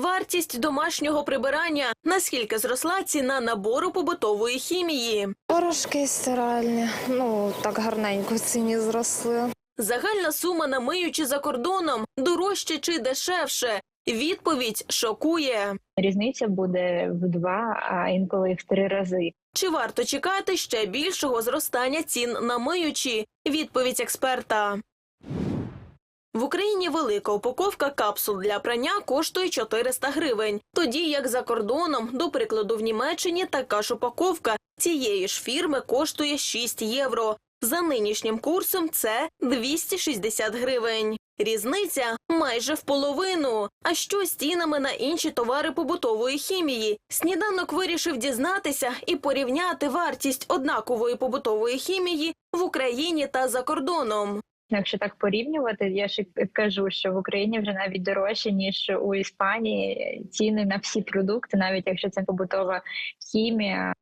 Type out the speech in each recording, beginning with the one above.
Вартість домашнього прибирання. Наскільки зросла ціна набору побутової хімії? Порошки стиральні, ну так гарненько ціні зросли. Загальна сума на миючі за кордоном дорожче чи дешевше? Відповідь шокує. Різниця буде в два, а інколи в три рази. Чи варто чекати ще більшого зростання цін на миючі? Відповідь експерта. В Україні велика упаковка капсул для прання коштує 400 гривень, тоді як за кордоном, до прикладу, в Німеччині така ж упаковка цієї ж фірми коштує 6 євро. За нинішнім курсом це 260 гривень. Різниця майже в половину. А що з цінами на інші товари побутової хімії? Сніданок вирішив дізнатися і порівняти вартість однакової побутової хімії в Україні та за кордоном. Якщо так порівнювати, я і кажу, що в Україні вже навіть дорожче ніж у Іспанії ціни на всі продукти, навіть якщо це побутова хімія.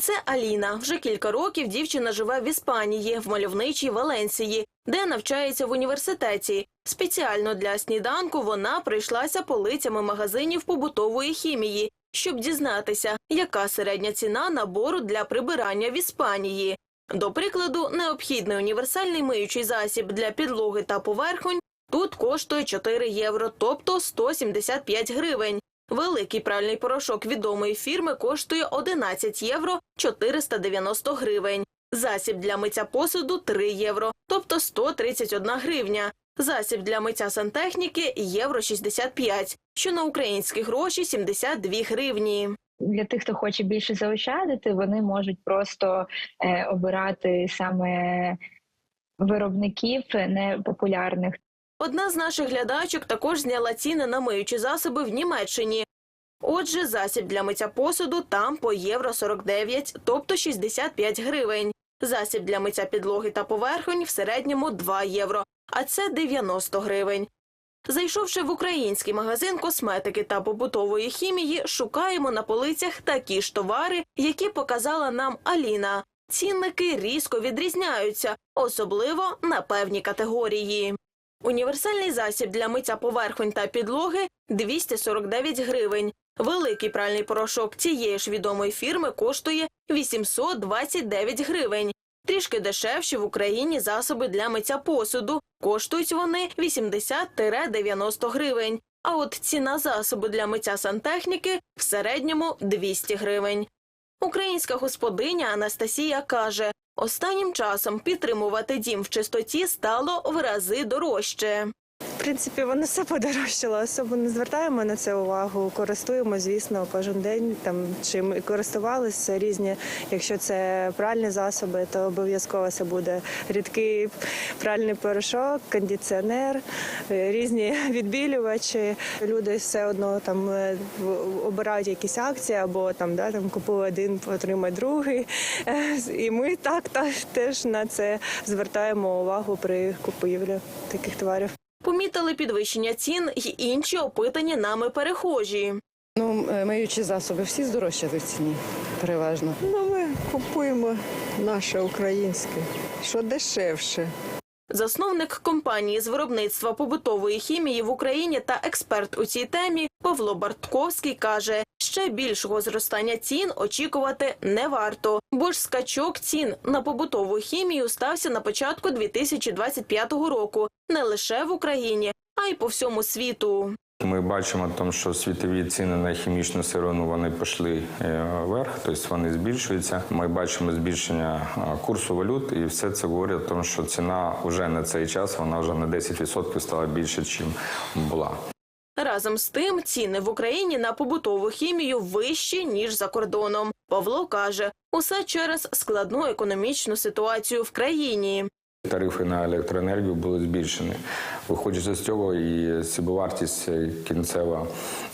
Це Аліна. Вже кілька років дівчина живе в Іспанії, в мальовничій Валенсії, де навчається в університеті. Спеціально для сніданку вона прийшлася полицями магазинів побутової хімії, щоб дізнатися, яка середня ціна набору для прибирання в Іспанії. До прикладу, необхідний універсальний миючий засіб для підлоги та поверхонь тут коштує 4 євро, тобто 175 гривень. Великий пральний порошок відомої фірми коштує 11 євро 490 гривень. Засіб для миття посуду 3 євро, тобто 131 гривня. Засіб для миття сантехніки євро 65, що на українські гроші 72 гривні. Для тих, хто хоче більше заощадити, вони можуть просто е, обирати саме виробників непопулярних. Одна з наших глядачок також зняла ціни на миючі засоби в Німеччині. Отже, засіб для миття посуду там по євро 49, тобто 65 гривень. Засіб для миття підлоги та поверхонь в середньому 2 євро, а це 90 гривень. Зайшовши в український магазин косметики та побутової хімії, шукаємо на полицях такі ж товари, які показала нам Аліна. Цінники різко відрізняються, особливо на певні категорії. Універсальний засіб для миття поверхонь та підлоги 249 гривень. Великий пральний порошок цієї ж відомої фірми коштує 829 гривень. Трішки дешевші в Україні засоби для миття посуду. Коштують вони 80-90 гривень. А от ціна засобу для миття сантехніки в середньому 200 гривень. Українська господиня Анастасія каже, останнім часом підтримувати дім в чистоті стало в рази дорожче. Принципі, воно все подорожчало, особо не звертаємо на це увагу. Користуємо, звісно, кожен день там чим і користувалися різні. Якщо це пральні засоби, то обов'язково це буде рідкий пральний порошок, кондиціонер, різні відбілювачі. Люди все одно там е, обирають якісь акції або там да там купує один, отримає другий. Е, І ми так та- теж на це звертаємо увагу при купівлі таких товарів. Помітили підвищення цін й інші опитані нами перехожі. Ну, е, миючі засоби всі здорожчали в ціні, переважно. Ну, ми купуємо наше українське, що дешевше. Засновник компанії з виробництва побутової хімії в Україні та експерт у цій темі Павло Бартковський каже, ще більшого зростання цін очікувати не варто, бо ж скачок цін на побутову хімію стався на початку 2025 року не лише в Україні, а й по всьому світу. Ми бачимо, там, що світові ціни на хімічну сировину вони пішли е, вверх, тобто вони збільшуються. Ми бачимо збільшення е, курсу валют, і все це говорить, тому що ціна вже на цей час вона вже на 10% стала більше, ніж була. Разом з тим, ціни в Україні на побутову хімію вищі ніж за кордоном. Павло каже, усе через складну економічну ситуацію в країні. Тарифи на електроенергію були збільшені. Виходячи з цього, і собівартість е, кінцева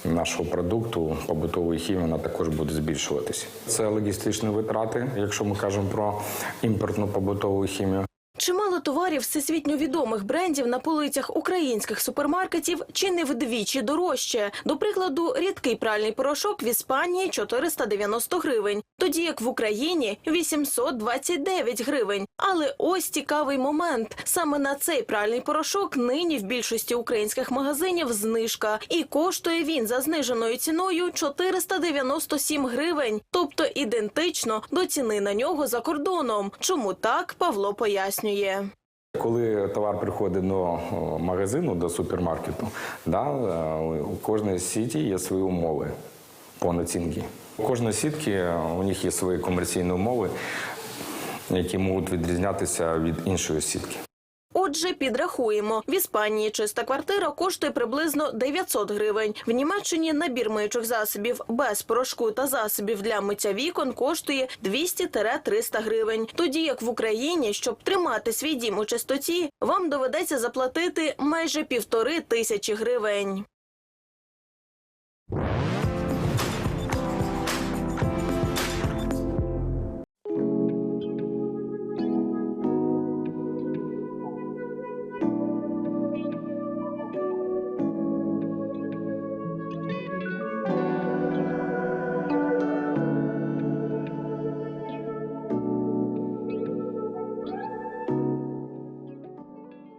нашого продукту побутової хімії вона також буде збільшуватися. Це логістичні витрати, якщо ми кажемо про імпортну побутову хімію. Чимало товарів всесвітньо відомих брендів на полицях українських супермаркетів чи не вдвічі дорожче. До прикладу, рідкий пральний порошок в Іспанії 490 гривень, тоді як в Україні 829 гривень. Але ось цікавий момент: саме на цей пральний порошок нині в більшості українських магазинів знижка, і коштує він за зниженою ціною 497 гривень, тобто ідентично до ціни на нього за кордоном. Чому так Павло пояснює. Коли товар приходить до магазину, до супермаркету, да, е, у кожної сіті є свої умови по націнки. У кожної сітки е, у них є свої комерційні умови, які можуть відрізнятися від іншої сітки. Отже, підрахуємо. В Іспанії чиста квартира коштує приблизно 900 гривень. В Німеччині набір миючих засобів без порошку та засобів для миття вікон коштує 200-300 гривень. Тоді як в Україні, щоб тримати свій дім у чистоті, вам доведеться заплатити майже півтори тисячі гривень.